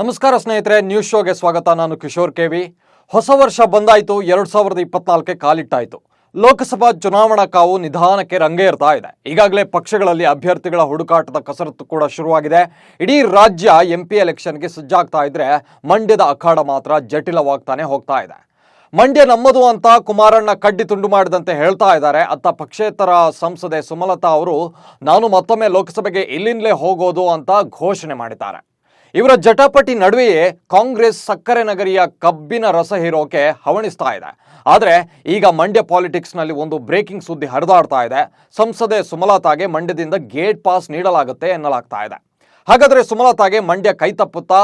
ನಮಸ್ಕಾರ ಸ್ನೇಹಿತರೆ ನ್ಯೂಸ್ ಶೋಗೆ ಸ್ವಾಗತ. ನಾನು ಕಿಶೋರ್ ಕೆವಿ ಹೊಸ ವರ್ಷ ಬಂದಾಯಿತು, ಎರಡು ಸಾವಿರದ ಇಪ್ಪತ್ನಾಲ್ಕೆ ಕಾಲಿಟ್ಟಾಯಿತು. ಲೋಕಸಭಾ ಚುನಾವಣಾ ಕಾವು ನಿಧಾನಕ್ಕೆ ರಂಗೇರ್ತಾ ಇದೆ. ಈಗಾಗಲೇ ಪಕ್ಷಗಳಲ್ಲಿ ಅಭ್ಯರ್ಥಿಗಳ ಹುಡುಕಾಟದ ಕಸರತ್ತು ಕೂಡ ಶುರುವಾಗಿದೆ. ಇಡೀ ರಾಜ್ಯ ಎಂ ಪಿ ಎಲೆಕ್ಷನ್ಗೆ ಸಜ್ಜಾಗ್ತಾ ಇದ್ರೆ ಮಂಡ್ಯದ ಅಖಾಡ ಮಾತ್ರ ಜಟಿಲವಾಗ್ತಾನೆ ಹೋಗ್ತಾ ಇದೆ. ಮಂಡ್ಯ ನಮ್ಮದು ಅಂತ ಕುಮಾರಣ್ಣ ಕಡ್ಡಿ ತುಂಡು ಮಾಡಿದಂತೆ ಹೇಳ್ತಾ ಇದ್ದಾರೆ. ಅತ್ತ ಪಕ್ಷೇತರ ಸಂಸದೆ ಸುಮಲತಾ ಅವರು, ನಾನು ಮತ್ತೊಮ್ಮೆ ಲೋಕಸಭೆಗೆ ಇಲ್ಲಿಂದಲೇ ಹೋಗೋದು ಅಂತ ಘೋಷಣೆ ಮಾಡಿದ್ದಾರೆ. ಇವರ ಜಟಾಪಟಿ ನಡುವೆಯೇ ಕಾಂಗ್ರೆಸ್ ಸಕ್ಕರೆ ನಗರಿಯ ಕಬ್ಬಿನ ರಸ ಹೀರೋಕೆ ಹವಣಿಸ್ತಾ ಇದೆ. ಆದರೆ ಈಗ ಮಂಡ್ಯ ಪಾಲಿಟಿಕ್ಸ್ನಲ್ಲಿ ಒಂದು ಬ್ರೇಕಿಂಗ್ ಸುದ್ದಿ ಹರಿದಾಡ್ತಾ ಇದೆ. ಸಂಸದೆ ಸುಮಲತಾಗೆ ಮಂಡ್ಯದಿಂದ ಗೇಟ್ ಪಾಸ್ ನೀಡಲಾಗುತ್ತೆ ಎನ್ನಲಾಗ್ತಾ ಇದೆ. ಹಾಗಾದರೆ ಸುಮಲತಾಗೆ ಮಂಡ್ಯ ಕೈ ತಪ್ಪುತ್ತಾ?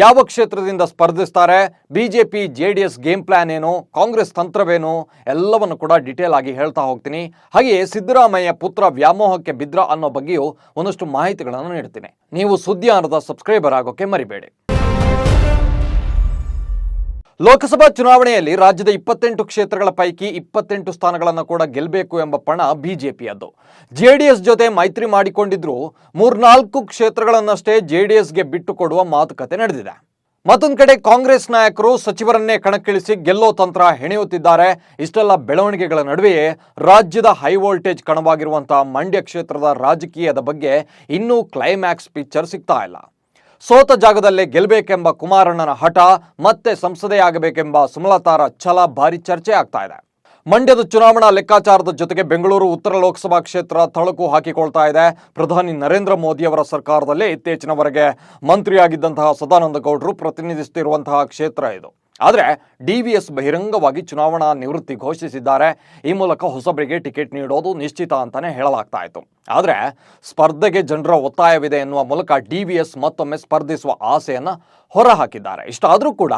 ಯಾವ ಕ್ಷೇತ್ರದಿಂದ ಸ್ಪರ್ಧಿಸ್ತಾರೆ? BJP J D S game plan ಏನು? ಕಾಂಗ್ರೆಸ್ ತಂತ್ರವೇನು? ಎಲ್ಲವನ್ನು ಕೂಡ ಡಿಟೇಲ್ ಆಗಿ ಹೇಳ್ತಾ ಹೋಗ್ತೀನಿ. ಹಾಗೆಯೇ ಸಿದ್ದರಾಮಯ್ಯ ಪುತ್ರ ವ್ಯಾಮೋಹಕ್ಕೆ ಬಿದ್ರ ಅನ್ನೋ ಬಗ್ಗೆಯೂ ಒಂದಷ್ಟು ಮಾಹಿತಿಗಳನ್ನು ನೀಡ್ತೀನಿ. ನೀವು ಸುದ್ದಿ ಅನ್ನದ ಸಬ್ಸ್ಕ್ರೈಬರ್ ಆಗೋಕೆ ಮರಿಬೇಡಿ. ಲೋಕಸಭಾ ಚುನಾವಣೆಯಲ್ಲಿ ರಾಜ್ಯದ ಇಪ್ಪತ್ತೆಂಟು ಕ್ಷೇತ್ರಗಳ ಪೈಕಿ ಇಪ್ಪತ್ತೆಂಟು ಸ್ಥಾನಗಳನ್ನು ಕೂಡ ಗೆಲ್ಲಬೇಕು ಎಂಬ ಪಣ ಬಿಜೆಪಿಯದ್ದು. ಜೆಡಿಎಸ್ ಜೊತೆ ಮೈತ್ರಿ ಮಾಡಿಕೊಂಡಿದ್ರು ಮೂರ್ನಾಲ್ಕು ಕ್ಷೇತ್ರಗಳನ್ನಷ್ಟೇ ಜೆಡಿಎಸ್ಗೆ ಬಿಟ್ಟು ಬಿಟ್ಟುಕೊಡುವ ಮಾತುಕತೆ ನಡೆದಿದೆ. ಮತ್ತೊಂದು ಕಡೆ ಕಾಂಗ್ರೆಸ್ ನಾಯಕರು ಸಚಿವರನ್ನೇ ಕಣಕ್ಕಿಳಿಸಿ ಗೆಲ್ಲೋ ತಂತ್ರ ಹೆಣೆಯುತ್ತಿದ್ದಾರೆ. ಇಷ್ಟೆಲ್ಲ ಬೆಳವಣಿಗೆಗಳ ನಡುವೆಯೇ ರಾಜ್ಯದ ಹೈ ವೋಲ್ಟೇಜ್ ಕಣವಾಗಿರುವಂತಹ ಮಂಡ್ಯ ಕ್ಷೇತ್ರದ ರಾಜಕೀಯದ ಬಗ್ಗೆ ಇನ್ನೂ ಕ್ಲೈಮ್ಯಾಕ್ಸ್ ಪಿಕ್ಚರ್ ಸಿಗ್ತಾ ಇಲ್ಲ. ಸೋತ ಜಾಗದಲ್ಲೇ ಗೆಲ್ಲಬೇಕೆಂಬ ಕುಮಾರಣ್ಣನ ಹಠ ಮತ್ತೆ ಸಂಸದೆಯಾಗಬೇಕೆಂಬ ಸುಮಲತಾರ ಛಲ ಭಾರಿ ಚರ್ಚೆ ಆಗ್ತಾ ಇದೆ. ಮಂಡ್ಯದ ಚುನಾವಣಾ ಲೆಕ್ಕಾಚಾರದ ಜೊತೆಗೆ ಬೆಂಗಳೂರು ಉತ್ತರ ಲೋಕಸಭಾ ಕ್ಷೇತ್ರ ತಳಕು ಹಾಕಿಕೊಳ್ತಾ ಇದೆ. ಪ್ರಧಾನಿ ನರೇಂದ್ರ ಮೋದಿ ಅವರ ಸರ್ಕಾರದಲ್ಲೇ ಇತ್ತೀಚಿನವರೆಗೆ ಮಂತ್ರಿಯಾಗಿದ್ದಂತಹ ಸದಾನಂದ ಗೌಡರು ಪ್ರತಿನಿಧಿಸುತ್ತಿರುವಂತಹ ಕ್ಷೇತ್ರ ಇದು. ಆದರೆ ಡಿ ವಿ ಎಸ್ ಬಹಿರಂಗವಾಗಿ ಚುನಾವಣಾ ನಿವೃತ್ತಿ ಘೋಷಿಸಿದ್ದಾರೆ. ಈ ಮೂಲಕ ಹೊಸಬರಿಗೆ ಟಿಕೆಟ್ ನೀಡೋದು ನಿಶ್ಚಿತ ಅಂತಾನೆ ಹೇಳಲಾಗ್ತಾ ಇತ್ತು. ಆದರೆ ಸ್ಪರ್ಧೆಗೆ ಜನರ ಒತ್ತಾಯವಿದೆ ಎನ್ನುವ ಮೂಲಕ ಡಿ ವಿ ಎಸ್ ಮತ್ತೊಮ್ಮೆ ಸ್ಪರ್ಧಿಸುವ ಆಸೆಯನ್ನು ಹೊರಹಾಕಿದ್ದಾರೆ. ಇಷ್ಟಾದರೂ ಕೂಡ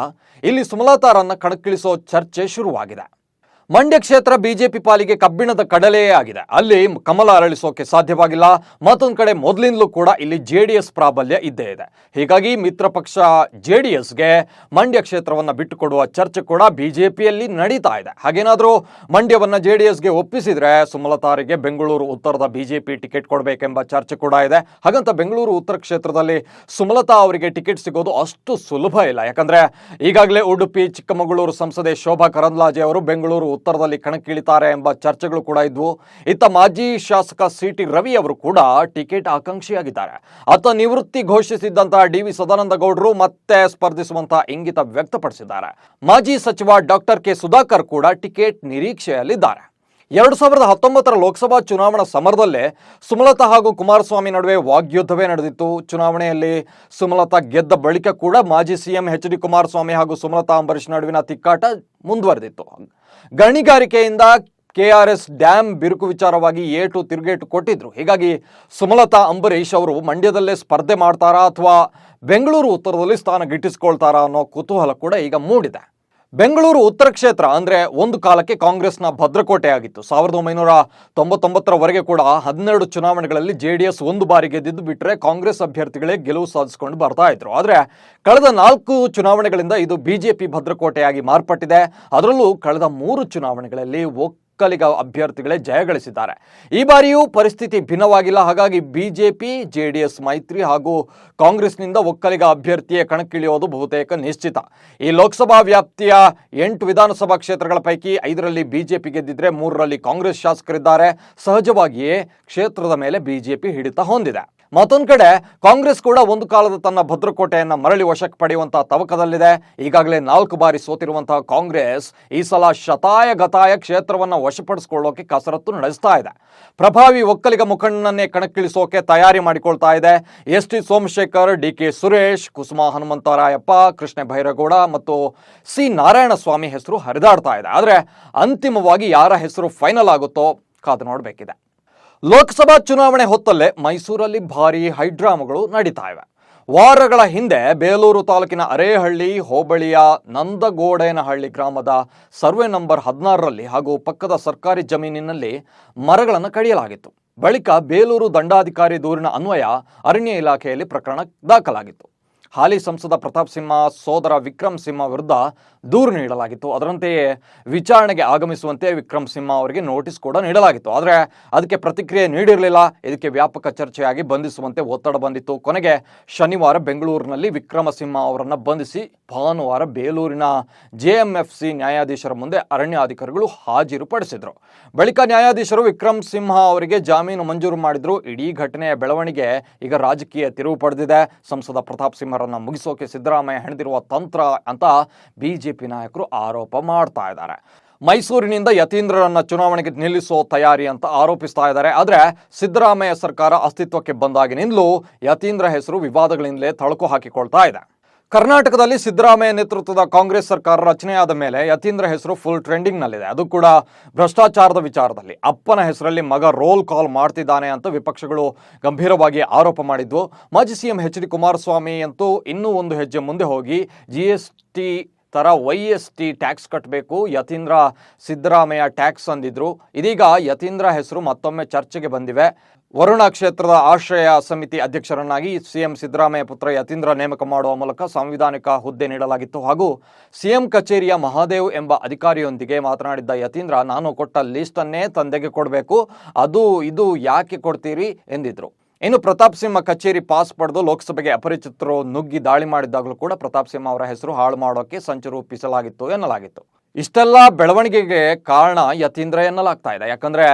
ಇಲ್ಲಿ ಸುಮಲತಾರನ್ನು ಕಣಕ್ಕಿಳಿಸೋ ಚರ್ಚೆ ಶುರುವಾಗಿದೆ. ಮಂಡ್ಯ ಕ್ಷೇತ್ರ ಬಿಜೆಪಿ ಪಾಲಿಗೆ ಕಬ್ಬಿಣದ ಕಡಲೆಯೇ ಆಗಿದೆ. ಅಲ್ಲಿ ಕಮಲ ಅರಳಿಸೋಕೆ ಸಾಧ್ಯವಾಗಿಲ್ಲ. ಮತ್ತೊಂದು ಕಡೆ ಮೊದಲಿಂದಲೂ ಕೂಡ ಇಲ್ಲಿ ಜೆ ಡಿ ಎಸ್ ಪ್ರಾಬಲ್ಯ ಇದ್ದೇ ಇದೆ. ಹೀಗಾಗಿ ಮಿತ್ರ ಪಕ್ಷ ಜೆ ಡಿ ಎಸ್ಗೆ ಮಂಡ್ಯ ಕ್ಷೇತ್ರವನ್ನು ಬಿಟ್ಟುಕೊಡುವ ಚರ್ಚೆ ಕೂಡ ಬಿಜೆಪಿಯಲ್ಲಿ ನಡೀತಾ ಇದೆ. ಹಾಗೇನಾದರೂ ಮಂಡ್ಯವನ್ನು ಜೆ ಡಿ ಎಸ್ಗೆ ಒಪ್ಪಿಸಿದ್ರೆ ಸುಮಲತಾರಿಗೆ ಬೆಂಗಳೂರು ಉತ್ತರದ ಬಿಜೆಪಿ ಟಿಕೆಟ್ ಕೊಡಬೇಕೆಂಬ ಚರ್ಚೆ ಕೂಡ ಇದೆ. ಹಾಗಂತ ಬೆಂಗಳೂರು ಉತ್ತರ ಕ್ಷೇತ್ರದಲ್ಲಿ ಸುಮಲತಾ ಅವರಿಗೆ ಟಿಕೆಟ್ ಸಿಗೋದು ಅಷ್ಟು ಸುಲಭ ಇಲ್ಲ. ಯಾಕಂದ್ರೆ ಈಗಾಗಲೇ ಉಡುಪಿ, ಚಿಕ್ಕಮಗಳೂರು ಸಂಸದೆ ಶೋಭಾ ಕರಂದ್ಲಾಜೆ ಅವರು ಬೆಂಗಳೂರು ಉತ್ತರದಲ್ಲಿ ಕಣಕ್ಕಿಳಿತಾರೆ ಎಂಬ ಚರ್ಚೆಗಳು ಕೂಡ ಇದ್ವು. ಇತ್ತ ಮಾಜಿ ಶಾಸಕ ಸಿ ಟಿ ರವಿ ಅವರು ಕೂಡ ಟಿಕೆಟ್ ಆಕಾಂಕ್ಷಿಯಾಗಿದ್ದಾರೆ. ಆತ ನಿವೃತ್ತಿ ಘೋಷಿಸಿದ್ದಂತಹ ಡಿ ವಿ ಸದಾನಂದ ಗೌಡರು ಮತ್ತೆ ಸ್ಪರ್ಧಿಸುವಂತಹ ಇಂಗಿತ ವ್ಯಕ್ತಪಡಿಸಿದ್ದಾರೆ. ಮಾಜಿ ಸಚಿವ ಡಾಕ್ಟರ್ ಕೆ ಸುಧಾಕರ್ ಕೂಡ ಟಿಕೆಟ್ ನಿರೀಕ್ಷೆಯಲ್ಲಿದ್ದಾರೆ. ಎರಡು ಸಾವಿರದ ಹತ್ತೊಂಬತ್ತರ ಲೋಕಸಭಾ ಚುನಾವಣಾ ಸಮರದಲ್ಲೇ ಸುಮಲತಾ ಹಾಗೂ ಕುಮಾರಸ್ವಾಮಿ ನಡುವೆ ವಾಗ್ಯುದ್ಧವೇ ನಡೆದಿತ್ತು. ಚುನಾವಣೆಯಲ್ಲಿ ಸುಮಲತಾ ಗೆದ್ದ ಬಳಿಕ ಕೂಡ ಮಾಜಿ ಸಿಎಂ ಎಚ್ ಡಿ ಕುಮಾರಸ್ವಾಮಿ ಹಾಗೂ ಸುಮಲತಾ ಅಂಬರೀಶ್ ನಡುವಿನ ತಿಕ್ಕಾಟ ಮುಂದುವರೆದಿತ್ತು. ಗಣಿಗಾರಿಕೆಯಿಂದ ಕೆಆರ್ಎಸ್ ಡ್ಯಾಮ್ ಬಿರುಕು ವಿಚಾರವಾಗಿ ಏಟು ತಿರುಗೇಟು ಕೊಟ್ಟಿದ್ರು. ಹೀಗಾಗಿ ಸುಮಲತಾ ಅಂಬರೀಶ್ ಅವರು ಮಂಡ್ಯದಲ್ಲೇ ಸ್ಪರ್ಧೆ ಮಾಡ್ತಾರಾ ಅಥವಾ ಬೆಂಗಳೂರು ಉತ್ತರದಲ್ಲಿ ಸ್ಥಾನ ಗಿಟ್ಟಿಸ್ಕೊಳ್ತಾರಾ ಅನ್ನೋ ಕುತೂಹಲ ಕೂಡ ಈಗ ಮೂಡಿದೆ. ಬೆಂಗಳೂರು ಉತ್ತರ ಕ್ಷೇತ್ರ, ಅಂದ್ರೆ ಒಂದು ಕಾಲಕ್ಕೆ ಕಾಂಗ್ರೆಸ್ನ ಭದ್ರಕೋಟೆ ಆಗಿತ್ತು. ಸಾವಿರದ ಒಂಬೈನೂರ ತೊಂಬತ್ತೊಂಬತ್ತರವರೆಗೆ ಕೂಡ ಹನ್ನೆರಡು ಚುನಾವಣೆಗಳಲ್ಲಿ ಜೆ ಒಂದು ಬಾರಿ ಗೆದ್ದಿದ್ದು ಬಿಟ್ಟರೆ ಕಾಂಗ್ರೆಸ್ ಅಭ್ಯರ್ಥಿಗಳೇ ಗೆಲುವು ಸಾಧಿಸಿಕೊಂಡು ಬರ್ತಾ ಇದ್ರು. ಆದರೆ ಕಳೆದ ನಾಲ್ಕು ಚುನಾವಣೆಗಳಿಂದ ಇದು ಬಿಜೆಪಿ ಭದ್ರಕೋಟೆಯಾಗಿ ಮಾರ್ಪಟ್ಟಿದೆ. ಅದರಲ್ಲೂ ಕಳೆದ ಮೂರು ಚುನಾವಣೆಗಳಲ್ಲಿ ಒಕ್ಕಲಿಗ ಅಭ್ಯರ್ಥಿಗಳೇ ಜಯಗಳಿಸಿದ್ದಾರೆ ಈ ಬಾರಿಯೂ ಪರಿಸ್ಥಿತಿ ಭಿನ್ನವಾಗಿಲ್ಲ. ಹಾಗಾಗಿ ಬಿಜೆಪಿ ಜೆ ಡಿ ಎಸ್ ಮೈತ್ರಿ ಹಾಗೂ ಕಾಂಗ್ರೆಸ್ನಿಂದ ಒಕ್ಕಲಿಗ ಅಭ್ಯರ್ಥಿಯೇ ಕಣಕ್ಕಿಳಿಯೋದು ಬಹುತೇಕ ನಿಶ್ಚಿತ. ಈ ಲೋಕಸಭಾ ವ್ಯಾಪ್ತಿಯ ಎಂಟು ವಿಧಾನಸಭಾ ಕ್ಷೇತ್ರಗಳ ಪೈಕಿ ಐದರಲ್ಲಿ ಬಿಜೆಪಿ ಗೆದ್ದಿದ್ರೆ ಮೂರರಲ್ಲಿ ಕಾಂಗ್ರೆಸ್ ಶಾಸಕರಿದ್ದಾರೆ. ಸಹಜವಾಗಿಯೇ ಕ್ಷೇತ್ರದ ಮೇಲೆ ಬಿಜೆಪಿ ಹಿಡಿತ ಹೊಂದಿದೆ. ಮತ್ತೊಂದು ಕಡೆ, ಕಾಂಗ್ರೆಸ್ ಕೂಡ ಒಂದು ಕಾಲದ ತನ್ನ ಭದ್ರಕೋಟೆಯನ್ನು ಮರಳಿ ವಶಕ್ಕೆ ಪಡೆಯುವಂತಹ ತವಕದಲ್ಲಿದೆ. ಈಗಾಗಲೇ ನಾಲ್ಕು ಬಾರಿ ಸೋತಿರುವಂತಹ ಕಾಂಗ್ರೆಸ್ ಈ ಸಲ ಶತಾಯ ಗತಾಯ ಕ್ಷೇತ್ರವನ್ನು ವಶಪಡಿಸಿಕೊಳ್ಳೋಕೆ ಕಸರತ್ತು ನಡೆಸ್ತಾ ಇದೆ. ಪ್ರಭಾವಿ ಒಕ್ಕಲಿಗ ಮುಖಂಡನನ್ನೇ ಕಣಕ್ಕಿಳಿಸೋಕೆ ತಯಾರಿ ಮಾಡಿಕೊಳ್ತಾ ಇದೆ. S T Somashekar, D K Suresh, Kusuma Hanumantharayappa, Krishna Byregowda ಮತ್ತು ಸಿ ನಾರಾಯಣಸ್ವಾಮಿ ಹೆಸರು ಹರಿದಾಡ್ತಾ ಇದೆ. ಆದರೆ ಅಂತಿಮವಾಗಿ ಯಾರ ಹೆಸರು ಫೈನಲ್ ಆಗುತ್ತೋ ಕಾದು ನೋಡಬೇಕಿದೆ. ಲೋಕಸಭಾ ಚುನಾವಣೆ ಹೊತ್ತಲ್ಲೇ ಮೈಸೂರಲ್ಲಿ ಭಾರಿ ಹೈಡ್ರಾಮಗಳು ನಡೀತಾ ಇವೆ. ವಾರಗಳ ಹಿಂದೆ ಬೇಲೂರು ತಾಲೂಕಿನ ಅರೇಹಳ್ಳಿ, ಹೋಬಳಿಯ ನಂದಗೋಡೇನಹಳ್ಳಿ ಗ್ರಾಮದ ಸರ್ವೆ ನಂಬರ್ ಹದಿನಾರರಲ್ಲಿ ಹಾಗೂ ಪಕ್ಕದ ಸರ್ಕಾರಿ ಜಮೀನಿನಲ್ಲಿ ಮರಗಳನ್ನು ಕಡಿಯಲಾಗಿತ್ತು. ಬಳಿಕ ಬೇಲೂರು ದಂಡಾಧಿಕಾರಿ ದೂರಿನ ಅನ್ವಯ ಅರಣ್ಯ ಇಲಾಖೆಯಲ್ಲಿ ಪ್ರಕರಣ ದಾಖಲಾಗಿತ್ತು. ಹಾಲಿ ಸಂಸದ ಪ್ರತಾಪ್ ಸಿಂಹ, ಸೋದರ ವಿಕ್ರಮ್ ಸಿಂಹ ವಿರುದ್ಧ ದೂರು ನೀಡಲಾಗಿತ್ತು. ಅದರಂತೆಯೇ ವಿಚಾರಣೆಗೆ ಆಗಮಿಸುವಂತೆ ವಿಕ್ರಮ್ ಸಿಂಹ ಅವರಿಗೆ ನೋಟಿಸ್ ಕೂಡ ನೀಡಲಾಗಿತ್ತು. ಆದರೆ ಅದಕ್ಕೆ ಪ್ರತಿಕ್ರಿಯೆ ನೀಡಿರಲಿಲ್ಲ. ಇದಕ್ಕೆ ವ್ಯಾಪಕ ಚರ್ಚೆಯಾಗಿ ಬಂಧಿಸುವಂತೆ ಒತ್ತಡ ಬಂದಿತ್ತು. ಕೊನೆಗೆ ಶನಿವಾರ ಬೆಂಗಳೂರಿನಲ್ಲಿ ವಿಕ್ರಮ ಸಿಂಹ ಅವರನ್ನು ಬಂಧಿಸಿ ಭಾನುವಾರ ಬೇಲೂರಿನ ಜೆಎಂಎಫ್ಸಿ ನ್ಯಾಯಾಧೀಶರ ಮುಂದೆ ಅರಣ್ಯಾಧಿಕಾರಿಗಳು ಹಾಜರುಪಡಿಸಿದರು. ಬಳಿಕ ನ್ಯಾಯಾಧೀಶರು ವಿಕ್ರಮ್ ಸಿಂಹ ಅವರಿಗೆ ಜಾಮೀನು ಮಂಜೂರು ಮಾಡಿದ್ರು. ಇಡೀ ಘಟನೆಯ ಬೆಳವಣಿಗೆ ಈಗ ರಾಜಕೀಯ ತಿರುವು ಪಡೆದಿದೆ. ಸಂಸದ ಪ್ರತಾಪ್ ಸಿಂಹರನ್ನ ಮುಗಿಸೋಕೆ ಸಿದ್ದರಾಮಯ್ಯ ಹೆಣೆದಿರುವ ತಂತ್ರ ಅಂತ ಬಿಜೆಪಿ ನಾಯಕರು ಆರೋಪ ಮಾಡ್ತಾ ಇದ್ದಾರೆ. ಮೈಸೂರಿನಿಂದ ಯತೀಂದ್ರರನ್ನ ಚುನಾವಣೆಗೆ ನಿಲ್ಲಿಸೋ ತಯಾರಿ ಅಂತ ಆರೋಪಿಸ್ತಾ ಇದ್ದಾರೆ. ಆದರೆ ಸಿದ್ದರಾಮಯ್ಯ ಸರ್ಕಾರ ಅಸ್ತಿತ್ವಕ್ಕೆ ಬಂದಾಗಿನಿಂದಲೂ ಯತೀಂದ್ರ ಹೆಸರು ವಿವಾದಗಳಿಂದಲೇ ತಳಕು ಹಾಕಿಕೊಳ್ತಾ ಇದೆ. ಕರ್ನಾಟಕದಲ್ಲಿ ಸಿದ್ದರಾಮಯ್ಯ ನೇತೃತ್ವದ ಕಾಂಗ್ರೆಸ್ ಸರ್ಕಾರ ರಚನೆಯಾದ ಮೇಲೆ ಯತೀಂದ್ರ ಹೆಸರು ಫುಲ್ ಟ್ರೆಂಡಿಂಗ್ನಲ್ಲಿದೆ ಅದು ಕೂಡ ಭ್ರಷ್ಟಾಚಾರದ ವಿಚಾರದಲ್ಲಿ. ಅಪ್ಪನ ಹೆಸರಲ್ಲಿ ಮಗ ರೋಲ್ ಕಾಲ್ ಮಾಡ್ತಿದ್ದಾನೆ ಅಂತ ವಿಪಕ್ಷಗಳು ಗಂಭೀರವಾಗಿ ಆರೋಪ ಮಾಡಿದ್ವು ಮಾಜಿ ಸಿಎಂ ಎಚ್ ಡಿ ಕುಮಾರಸ್ವಾಮಿ ಅಂತೂ ಇನ್ನೂ ಒಂದು ಹೆಜ್ಜೆ ಮುಂದೆ ಹೋಗಿ ಜಿ ಎಸ್ ಟಿ ಥರ ವೈ ಎಸ್ ಟಿ ಟ್ಯಾಕ್ಸ್ ಕಟ್ಟಬೇಕು ಯತೀಂದ್ರ ಸಿದ್ದರಾಮಯ್ಯ ಟ್ಯಾಕ್ಸ್ ಅಂದಿದ್ರು. ಇದೀಗ ಯತೀಂದ್ರ ಹೆಸರು ಮತ್ತೊಮ್ಮೆ ಚರ್ಚೆಗೆ ಬಂದಿವೆ. ವರುಣ ಕ್ಷೇತ್ರದ ಆಶ್ರಯ ಸಮಿತಿ ಅಧ್ಯಕ್ಷರನ್ನಾಗಿ ಸಿಎಂ ಸಿದ್ದರಾಮಯ್ಯ ಪುತ್ರ ಯತೀಂದ್ರ ನೇಮಕ ಮಾಡುವ ಮೂಲಕ ಸಾಂವಿಧಾನಿಕ ಹುದ್ದೆ ನೀಡಲಾಗಿತ್ತು. ಹಾಗೂ ಸಿಎಂ ಕಚೇರಿಯ ಮಹಾದೇವ್ ಎಂಬ ಅಧಿಕಾರಿಯೊಂದಿಗೆ ಮಾತನಾಡಿದ್ದ ಯತೀಂದ್ರ, ನಾನು ಕೊಟ್ಟ ಲಿಸ್ಟನ್ನೇ ತಂದೆಗೆ ಕೊಡಬೇಕು. ಅದು, ಇದು ಯಾಕೆ ಕೊಡ್ತೀರಿ? ಎಂದಿದ್ರು. ಇನ್ನು ಪ್ರತಾಪ್ ಸಿಂಹ ಕಚೇರಿ ಪಾಸ್ ಪಡೆದು ಲೋಕಸಭೆಗೆ ಅಪರಿಚಿತರು ನುಗ್ಗಿ ದಾಳಿ ಮಾಡಿದ್ದಾಗಲೂ ಕೂಡ ಪ್ರತಾಪ್ ಸಿಂಹ ಅವರ ಹೆಸರು ಹಾಳು ಮಾಡೋಕೆ ಸಂಚು ರೂಪಿಸಲಾಗಿತ್ತು ಎನ್ನಲಾಗಿತ್ತು. ಇಷ್ಟೆಲ್ಲ ಬೆಳವಣಿಗೆಗೆ ಕಾರಣ ಯತೀಂದ್ರ ಎನ್ನಲಾಗ್ತಾ ಇದೆ. ಯಾಕಂದ್ರೆ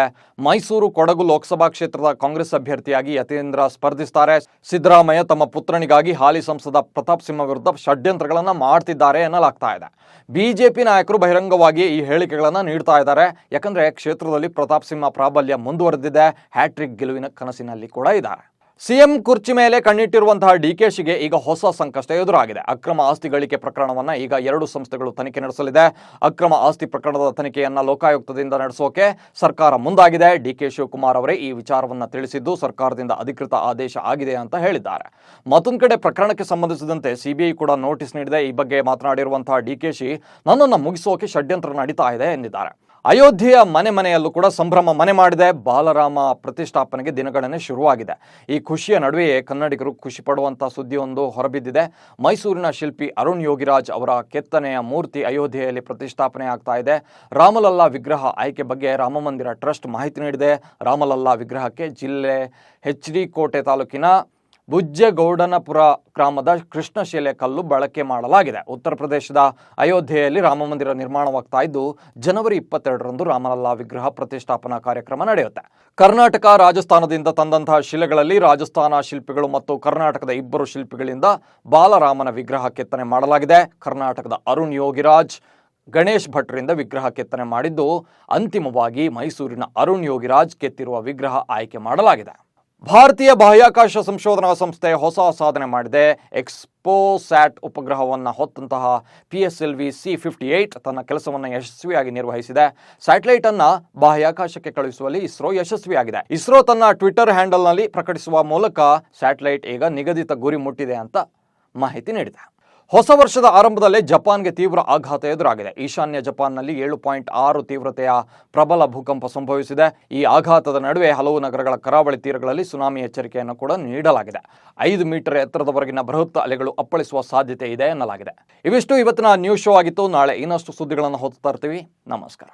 ಮೈಸೂರು ಕೊಡಗು ಲೋಕಸಭಾ ಕ್ಷೇತ್ರದ ಕಾಂಗ್ರೆಸ್ ಅಭ್ಯರ್ಥಿಯಾಗಿ ಯತೀಂದ್ರ ಸ್ಪರ್ಧಿಸ್ತಾರೆ. ಸಿದ್ದರಾಮಯ್ಯ ತಮ್ಮ ಪುತ್ರನಿಗಾಗಿ ಹಾಲಿ ಸಂಸದ ಪ್ರತಾಪ್ ಸಿಂಹ ವಿರುದ್ಧ ಷಡ್ಯಂತ್ರಗಳನ್ನು ಮಾಡ್ತಿದ್ದಾರೆ ಎನ್ನಲಾಗ್ತಾ ಇದೆ. ಬಿಜೆಪಿ ನಾಯಕರು ಬಹಿರಂಗವಾಗಿ ಈ ಹೇಳಿಕೆಗಳನ್ನು ನೀಡ್ತಾ ಇದ್ದಾರೆ. ಯಾಕಂದ್ರೆ ಕ್ಷೇತ್ರದಲ್ಲಿ ಪ್ರತಾಪ್ ಸಿಂಹ ಪ್ರಾಬಲ್ಯ ಮುಂದುವರೆದಿದೆ. ಹ್ಯಾಟ್ರಿಕ್ ಗೆಲುವಿನ ಕನಸಿನಲ್ಲಿ ಕೂಡ ಇದ್ದಾರೆ. ಸಿಎಂ ಕುರ್ಚಿ ಮೇಲೆ ಕಣ್ಣಿಟ್ಟಿರುವಂತಹ ಡಿಕೆಶಿಗೆ ಈಗ ಹೊಸ ಸಂಕಷ್ಟ ಎದುರಾಗಿದೆ. ಅಕ್ರಮ ಆಸ್ತಿ ಗಳಿಕೆ ಪ್ರಕರಣವನ್ನ ಈಗ ಎರಡು ಸಂಸ್ಥೆಗಳು ತನಿಖೆ ನಡೆಸಲಿದೆ. ಅಕ್ರಮ ಆಸ್ತಿ ಪ್ರಕರಣದ ತನಿಖೆಯನ್ನ ಲೋಕಾಯುಕ್ತದಿಂದ ನಡೆಸೋಕೆ ಸರ್ಕಾರ ಮುಂದಾಗಿದೆ. ಡಿಕೆ ಶಿವಕುಮಾರ್ ಅವರೇ ಈ ವಿಚಾರವನ್ನ ತಿಳಿಸಿದ್ದು ಸರ್ಕಾರದಿಂದ ಅಧಿಕೃತ ಆದೇಶ ಆಗಿದೆ ಅಂತ ಹೇಳಿದ್ದಾರೆ. ಮತ್ತೊಂದು ಕಡೆ ಪ್ರಕರಣಕ್ಕೆ ಸಂಬಂಧಿಸಿದಂತೆ ಸಿಬಿಐ ಕೂಡ ನೋಟಿಸ್ ನೀಡಿದೆ. ಈ ಬಗ್ಗೆ ಮಾತನಾಡಿರುವಂತಹ ಡಿಕೆಶಿ ನನ್ನನ್ನು ಮುಗಿಸೋಕೆ ಷಡ್ಯಂತ್ರ ನಡೀತಾ ಇದೆ ಎಂದಿದ್ದಾರೆ. ಅಯೋಧ್ಯೆಯ ಮನೆ ಮನೆಯಲ್ಲೂ ಕೂಡ ಸಂಭ್ರಮ ಮನೆ ಮಾಡಿದೆ. ಬಾಲರಾಮ ಪ್ರತಿಷ್ಠಾಪನೆಗೆ ದಿನಗಣನೆ ಶುರುವಾಗಿದೆ. ಈ ಖುಷಿಯ ನಡುವೆಯೇ ಕನ್ನಡಿಗರು ಖುಷಿ ಪಡುವಂತಹ ಸುದ್ದಿಯೊಂದು ಹೊರಬಿದ್ದಿದೆ. ಮೈಸೂರಿನ ಶಿಲ್ಪಿ ಅರುಣ್ ಯೋಗಿರಾಜ್ ಅವರ ಕೆತ್ತನೆಯ ಮೂರ್ತಿ ಅಯೋಧ್ಯೆಯಲ್ಲಿ ಪ್ರತಿಷ್ಠಾಪನೆ ಆಗ್ತಾ ಇದೆ. ರಾಮಲಲ್ಲಾ ವಿಗ್ರಹ ಆಯ್ಕೆ ಬಗ್ಗೆ ರಾಮಮಂದಿರ ಟ್ರಸ್ಟ್ ಮಾಹಿತಿ ನೀಡಿದೆ. ರಾಮಲಲ್ಲಾ ವಿಗ್ರಹಕ್ಕೆ ಜಿಲ್ಲೆ ಎಚ್ ಡಿ ಕೋಟೆ ತಾಲೂಕಿನ ಬುಜ್ಜೆಗೌಡನಪುರ ಗ್ರಾಮದ ಕೃಷ್ಣಶಿಲೆ ಕಲ್ಲು ಬಳಕೆ ಮಾಡಲಾಗಿದೆ. ಉತ್ತರ ಪ್ರದೇಶದ ಅಯೋಧ್ಯೆಯಲ್ಲಿ ರಾಮಮಂದಿರ ನಿರ್ಮಾಣವಾಗ್ತಾ ಇದ್ದು, ಜನವರಿ ಇಪ್ಪತ್ತೆರಡರಂದು ರಾಮಲಲ್ಲಾ ವಿಗ್ರಹ ಪ್ರತಿಷ್ಠಾಪನಾ ಕಾರ್ಯಕ್ರಮ ನಡೆಯುತ್ತೆ. ಕರ್ನಾಟಕ ರಾಜಸ್ಥಾನದಿಂದ ತಂದಂತಹ ಶಿಲೆಗಳಲ್ಲಿ ರಾಜಸ್ಥಾನ ಶಿಲ್ಪಿಗಳು ಮತ್ತು ಕರ್ನಾಟಕದ ಇಬ್ಬರು ಶಿಲ್ಪಿಗಳಿಂದ ಬಾಲರಾಮನ ವಿಗ್ರಹ ಕೆತ್ತನೆ ಮಾಡಲಾಗಿದೆ. ಕರ್ನಾಟಕದ ಅರುಣ್ ಯೋಗಿರಾಜ್, ಗಣೇಶ್ ಭಟ್ರಿಂದ ವಿಗ್ರಹ ಕೆತ್ತನೆ ಮಾಡಿದ್ದು, ಅಂತಿಮವಾಗಿ ಮೈಸೂರಿನ ಅರುಣ್ ಯೋಗಿರಾಜ್ ಕೆತ್ತಿರುವ ವಿಗ್ರಹ ಆಯ್ಕೆ ಮಾಡಲಾಗಿದೆ. ಭಾರತೀಯ ಬಾಹ್ಯಾಕಾಶ ಸಂಶೋಧನಾ ಸಂಸ್ಥೆ ಹೊಸ ಸಾಧನೆ ಮಾಡಿದೆ. ಎಕ್ಸ್ಪೋಸ್ಯಾಟ್ ಉಪಗ್ರಹವನ್ನು ಹೊತ್ತಂತಹ P S L V C fifty eight ತನ್ನ ಕೆಲಸವನ್ನು ಯಶಸ್ವಿಯಾಗಿ ನಿರ್ವಹಿಸಿದೆ. ಸ್ಯಾಟಲೈಟ್ ಅನ್ನು ಬಾಹ್ಯಾಕಾಶಕ್ಕೆ ಕಳುಹಿಸುವಲ್ಲಿ ಇಸ್ರೋ ಯಶಸ್ವಿಯಾಗಿದೆ. ಇಸ್ರೋ ತನ್ನ ಟ್ವಿಟರ್ ಹ್ಯಾಂಡಲ್ನಲ್ಲಿ ಪ್ರಕಟಿಸುವ ಮೂಲಕ ಸ್ಯಾಟಲೈಟ್ ಈಗ ನಿಗದಿತ ಗುರಿ ಮುಟ್ಟಿದೆ ಅಂತ ಮಾಹಿತಿ ನೀಡಿದೆ. ಹೊಸ ವರ್ಷದ ಆರಂಭದಲ್ಲೇ ಜಪಾನ್ಗೆ ತೀವ್ರ ಆಘಾತ ಎದುರಾಗಿದೆ. ಈಶಾನ್ಯ ಜಪಾನ್ನಲ್ಲಿ ಏಳು ಪಾಯಿಂಟ್ ಆರು ತೀವ್ರತೆಯ ಪ್ರಬಲ ಭೂಕಂಪ ಸಂಭವಿಸಿದೆ. ಈ ಆಘಾತದ ನಡುವೆ ಹಲವು ನಗರಗಳ ಕರಾವಳಿ ತೀರಗಳಲ್ಲಿ ಸುನಾಮಿ ಎಚ್ಚರಿಕೆಯನ್ನು ಕೂಡ ನೀಡಲಾಗಿದೆ. ಐದು ಮೀಟರ್ ಎತ್ತರದವರೆಗಿನ ಬೃಹತ್ ಅಲೆಗಳು ಅಪ್ಪಳಿಸುವ ಸಾಧ್ಯತೆ ಇದೆ ಎನ್ನಲಾಗಿದೆ. ಇವಿಷ್ಟು ಇವತ್ತಿನ ನ್ಯೂಸ್ ಶೋ ಆಗಿತ್ತು. ನಾಳೆ ಇನ್ನಷ್ಟು ಸುದ್ದಿಗಳನ್ನು ಹೊತ್ತು ತರ್ತೀವಿ. ನಮಸ್ಕಾರ.